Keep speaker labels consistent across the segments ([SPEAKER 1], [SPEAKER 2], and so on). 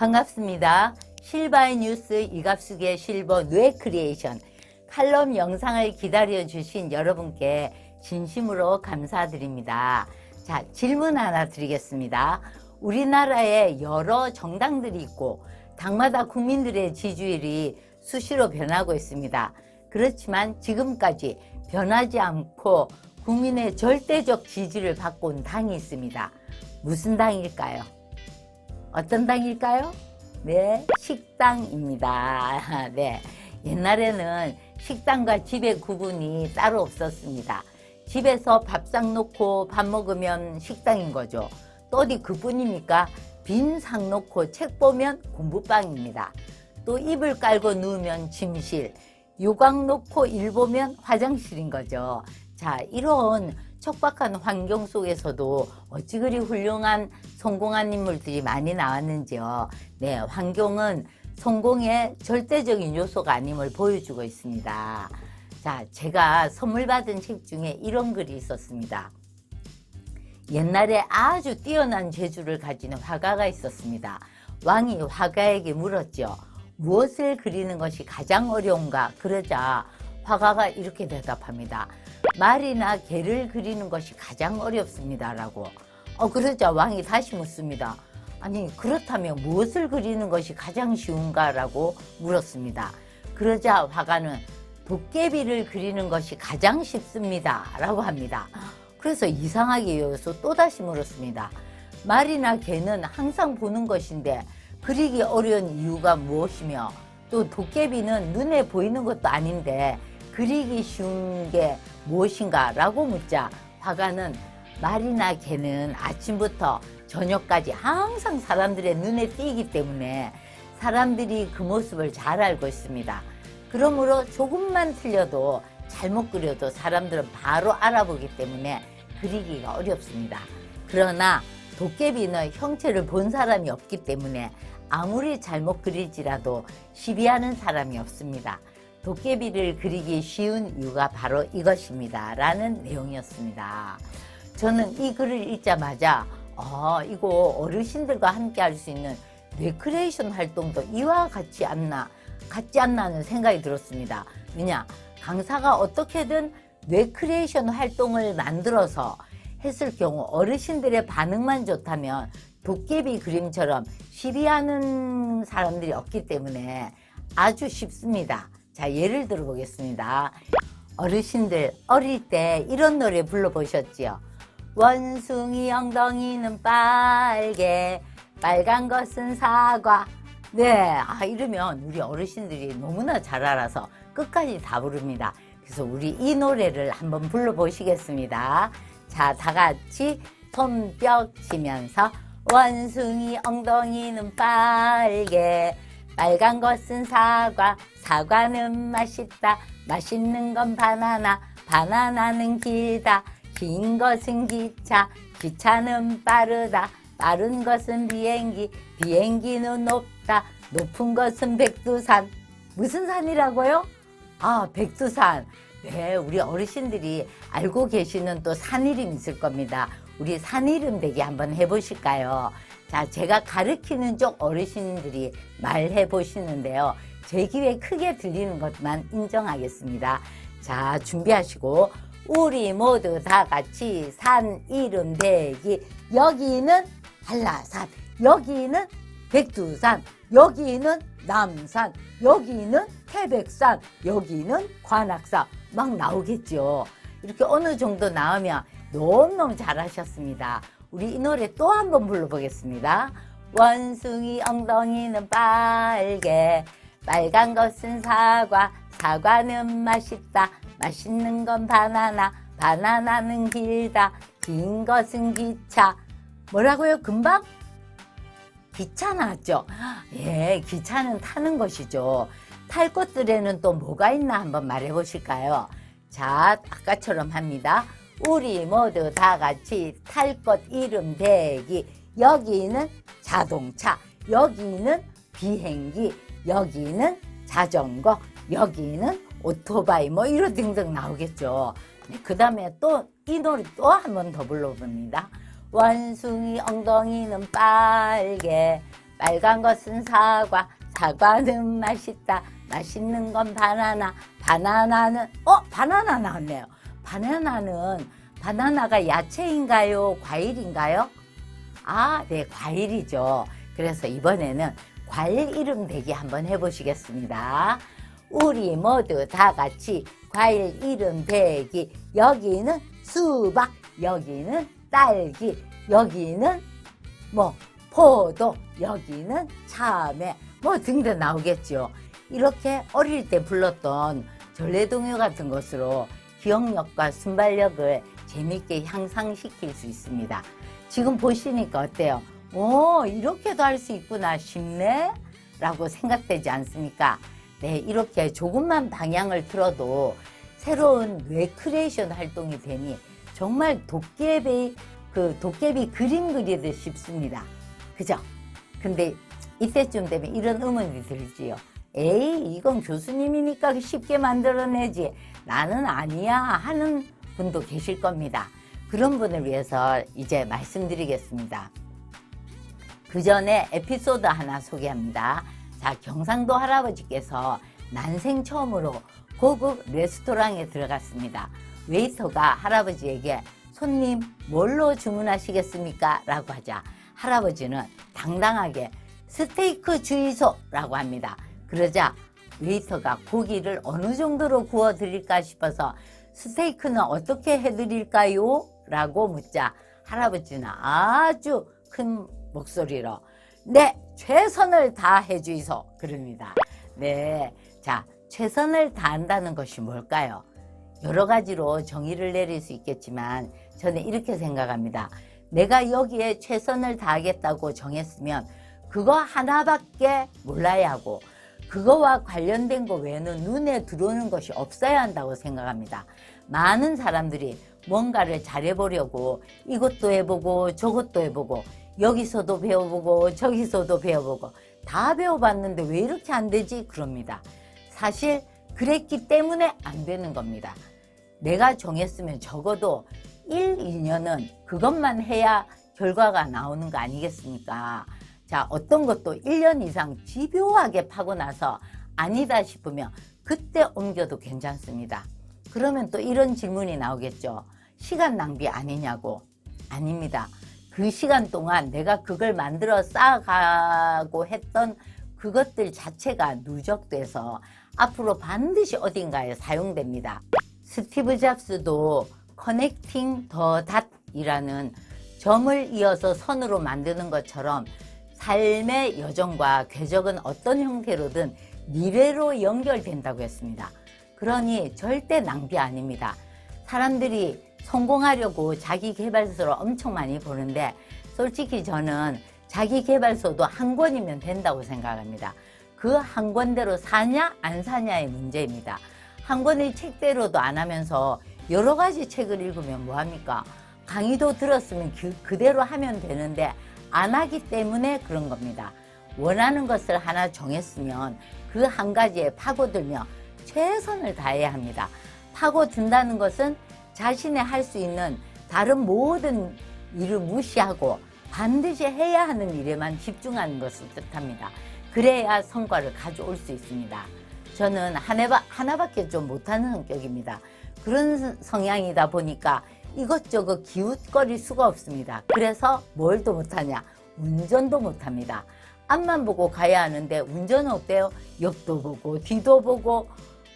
[SPEAKER 1] 반갑습니다. 실바의 뉴스 이갑숙의 실버 뇌 크리에이션 칼럼 영상을 기다려 주신 여러분께 진심으로 감사드립니다. 자, 질문 하나 드리겠습니다. 우리나라에 여러 정당들이 있고 당마다 국민들의 지지율이 수시로 변하고 있습니다. 그렇지만 지금까지 변하지 않고 국민의 절대적 지지를 받고 온 당이 있습니다. 무슨 당일까요? 어떤 당일까요? 네, 식당입니다. 네. 옛날에는 식당과 집의 구분이 따로 없었습니다. 집에서 밥상 놓고 밥 먹으면 식당인 거죠. 또 어디 그뿐입니까? 빈 상 놓고 책 보면 공부방입니다. 또 이불 깔고 누우면 침실, 요강 놓고 일 보면 화장실인 거죠. 자, 이런 척박한 환경 속에서도 어찌 그리 훌륭한 성공한 인물들이 많이 나왔는지요. 네, 환경은 성공의 절대적인 요소가 아님을 보여주고 있습니다. 자, 제가 선물 받은 책 중에 이런 글이 있었습니다. 옛날에 아주 뛰어난 재주를 가지는 화가가 있었습니다. 왕이 화가에게 물었죠. 무엇을 그리는 것이 가장 어려운가? 그러자 화가가 이렇게 대답합니다. 말이나 개를 그리는 것이 가장 어렵습니다라고. 어, 그러자 왕이 다시 묻습니다. 아니, 그렇다면 무엇을 그리는 것이 가장 쉬운가라고 물었습니다. 그러자 화가는 도깨비를 그리는 것이 가장 쉽습니다. 라고 합니다. 그래서 이상하게 여기서 또다시 물었습니다. 말이나 개는 항상 보는 것인데 그리기 어려운 이유가 무엇이며 또 도깨비는 눈에 보이는 것도 아닌데 그리기 쉬운 게 무엇인가 라고 묻자 화가는 말이나 개는 아침부터 저녁까지 항상 사람들의 눈에 띄기 때문에 사람들이 그 모습을 잘 알고 있습니다. 그러므로 조금만 틀려도 잘못 그려도 사람들은 바로 알아보기 때문에 그리기가 어렵습니다. 그러나 도깨비는 형체를 본 사람이 없기 때문에 아무리 잘못 그리지라도 시비하는 사람이 없습니다. 도깨비를 그리기 쉬운 이유가 바로 이것입니다. 라는 내용이었습니다. 저는 이 글을 읽자마자 아, 이거 어르신들과 함께 할 수 있는 레크레이션 활동도 이와 같이 않나, 같지 않나 하는 생각이 들었습니다. 왜냐, 강사가 어떻게든 레크레이션 활동을 만들어서 했을 경우 어르신들의 반응만 좋다면 도깨비 그림처럼 시비하는 사람들이 없기 때문에 아주 쉽습니다. 자, 예를 들어 보겠습니다. 어르신들 어릴 때 이런 노래 불러보셨지요? 원숭이 엉덩이는 빨개, 빨간 것은 사과. 네, 아, 이러면 우리 어르신들이 너무나 잘 알아서 끝까지 다 부릅니다. 그래서 우리 이 노래를 한번 불러보시겠습니다. 자, 다 같이 손뼉 치면서 원숭이 엉덩이는 빨개, 빨간 것은 사과, 사과는 맛있다. 맛있는 건 바나나, 바나나는 길다. 긴 것은 기차, 기차는 빠르다. 빠른 것은 비행기, 비행기는 높다. 높은 것은 백두산. 무슨 산이라고요? 아, 백두산. 네, 우리 어르신들이 알고 계시는 또 산 이름 있을 겁니다. 우리 산 이름 대기 한번 해보실까요? 자, 제가 가르치는 쪽 어르신들이 말해 보시는데요. 제 귀에 크게 들리는 것만 인정하겠습니다. 자, 준비하시고, 우리 모두 다 같이 산 이름 대기. 여기는 한라산, 여기는 백두산, 여기는 남산, 여기는 태백산, 여기는 관악산. 막 나오겠죠. 이렇게 어느 정도 나오면 너무너무 잘하셨습니다. 우리 이 노래 또 한 번 불러보겠습니다. 원숭이 엉덩이는 빨개, 빨간 것은 사과, 사과는 맛있다. 맛있는 건 바나나, 바나나는 길다. 긴 것은 기차. 뭐라고요? 금방? 기차 나왔죠? 예, 기차는 타는 것이죠. 탈 것들에는 또 뭐가 있나 한번 말해 보실까요? 자, 아까처럼 합니다. 우리 모두 다 같이 탈 것 이름 대기. 여기는 자동차, 여기는 비행기, 여기는 자전거, 여기는 오토바이, 뭐 이런 등등 나오겠죠. 그 다음에 또 이 노래 또 한 번 더 불러봅니다. 원숭이 엉덩이는 빨개, 빨간 것은 사과, 사과는 맛있다. 맛있는 건 바나나, 바나나는 어 바나나 나왔네요. 바나나는 바나나가 야채인가요? 과일인가요? 아, 네, 과일이죠. 그래서 이번에는 과일 이름 대기 한번 해보시겠습니다. 우리 모두 다 같이 과일 이름 대기. 여기는 수박, 여기는 딸기, 여기는 뭐 포도, 여기는 참외, 뭐 등등 나오겠죠. 이렇게 어릴 때 불렀던 전래동요 같은 것으로 기억력과 순발력을 재밌게 향상시킬 수 있습니다. 지금 보시니까 어때요? 오, 이렇게도 할 수 있구나 쉽네? 라고 생각되지 않습니까? 네, 이렇게 조금만 방향을 틀어도 새로운 뇌크리에이션 활동이 되니 정말 도깨비, 그 도깨비 그림 그리듯 쉽습니다. 그죠? 근데 이때쯤 되면 이런 의문이 들지요. 에이, 이건 교수님이니까 쉽게 만들어내지. 나는 아니야. 하는 분도 계실 겁니다. 그런 분을 위해서 이제 말씀드리겠습니다. 그 전에 에피소드 하나 소개합니다. 자, 경상도 할아버지께서 난생 처음으로 고급 레스토랑에 들어갔습니다. 웨이터가 할아버지에게 손님 뭘로 주문하시겠습니까? 라고 하자 할아버지는 당당하게 스테이크 주의소라고 합니다. 그러자 웨이터가 고기를 어느 정도로 구워 드릴까 싶어서 스테이크는 어떻게 해 드릴까요? 라고 묻자 할아버지는 아주 큰 목소리로 네 최선을 다해 주이소 그럽니다. 네, 자 최선을 다한다는 것이 뭘까요? 여러 가지로 정의를 내릴 수 있겠지만 저는 이렇게 생각합니다. 내가 여기에 최선을 다하겠다고 정했으면 그거 하나밖에 몰라야 하고 그거와 관련된 거 외에는 눈에 들어오는 것이 없어야 한다고 생각합니다. 많은 사람들이 뭔가를 잘해보려고 이것도 해보고 저것도 해보고 여기서도 배워보고 저기서도 배워보고 다 배워봤는데 왜 이렇게 안 되지? 그럽니다. 사실 그랬기 때문에 안 되는 겁니다. 내가 정했으면 적어도 1, 2년은 그것만 해야 결과가 나오는 거 아니겠습니까? 자, 어떤 것도 1년 이상 집요하게 파고 나서 아니다 싶으면 그때 옮겨도 괜찮습니다. 그러면 또 이런 질문이 나오겠죠. 시간 낭비 아니냐고. 아닙니다. 그 시간 동안 내가 그걸 만들어 쌓아가고 했던 그것들 자체가 누적돼서 앞으로 반드시 어딘가에 사용됩니다. 스티브 잡스도 커넥팅 더 닷이라는 점을 이어서 선으로 만드는 것처럼 삶의 여정과 궤적은 어떤 형태로든 미래로 연결된다고 했습니다. 그러니 절대 낭비 아닙니다. 사람들이 성공하려고 자기 개발서를 엄청 많이 보는데 솔직히 저는 자기 개발서도 한 권이면 된다고 생각합니다. 그 한 권대로 사냐 안 사냐의 문제입니다. 한 권의 책대로도 안 하면서 여러 가지 책을 읽으면 뭐합니까? 강의도 들었으면 그, 그대로 하면 되는데 안 하기 때문에 그런 겁니다. 원하는 것을 하나 정했으면 그 한 가지에 파고들며 최선을 다해야 합니다. 파고든다는 것은 자신의 할 수 있는 다른 모든 일을 무시하고 반드시 해야 하는 일에만 집중하는 것을 뜻합니다. 그래야 성과를 가져올 수 있습니다. 저는 하나밖에 좀 못하는 성격입니다. 그런 성향이다 보니까 이것저것 기웃거릴 수가 없습니다. 그래서 뭘도 못하냐? 운전도 못합니다. 앞만 보고 가야 하는데 운전은 어때요? 옆도 보고 뒤도 보고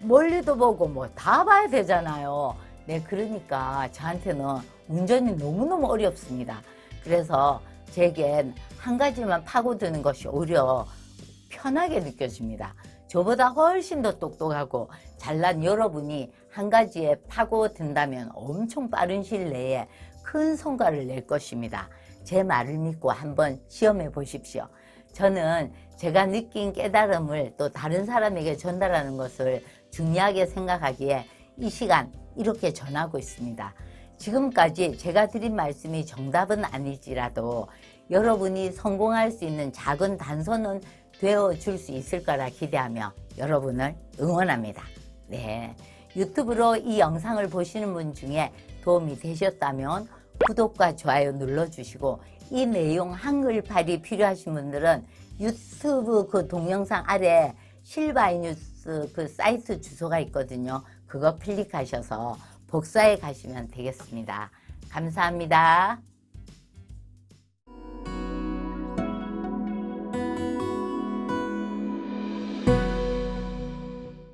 [SPEAKER 1] 멀리도 보고 뭐 다 봐야 되잖아요. 네, 그러니까 저한테는 운전이 너무너무 어렵습니다. 그래서 제겐 한 가지만 파고드는 것이 오히려 편하게 느껴집니다. 저보다 훨씬 더 똑똑하고 잘난 여러분이 한 가지에 파고든다면 엄청 빠른 시일 내에 큰 성과를 낼 것입니다. 제 말을 믿고 한번 시험해 보십시오. 저는 제가 느낀 깨달음을 또 다른 사람에게 전달하는 것을 중요하게 생각하기에 이 시간 이렇게 전하고 있습니다. 지금까지 제가 드린 말씀이 정답은 아닐지라도 여러분이 성공할 수 있는 작은 단서는 되어 줄 수 있을 거라 기대하며 여러분을 응원합니다. 네. 유튜브로 이 영상을 보시는 분 중에 도움이 되셨다면 구독과 좋아요 눌러주시고 이 내용 한글팔이 필요하신 분들은 유튜브 그 동영상 아래 실바이뉴스 그 사이트 주소가 있거든요. 그거 클릭하셔서 복사해 가시면 되겠습니다. 감사합니다.